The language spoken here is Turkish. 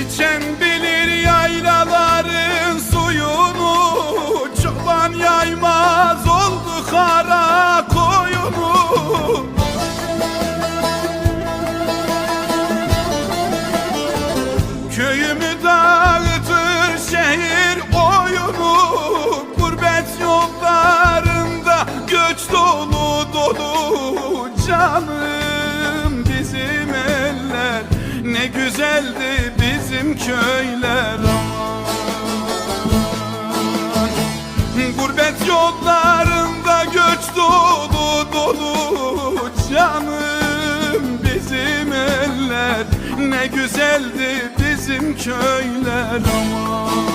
İçen bilir yaylaların suyunu Çoban yaymaz oldu kara koyunu. Köyümü dağıtır şehir oyunu Gurbet yollarında göç dolu dolu Canım güzeldi bizim köyler. Aman Gurbet yollarında göç dolu dolu Canım bizim eller. Ne güzeldi bizim köyler. aman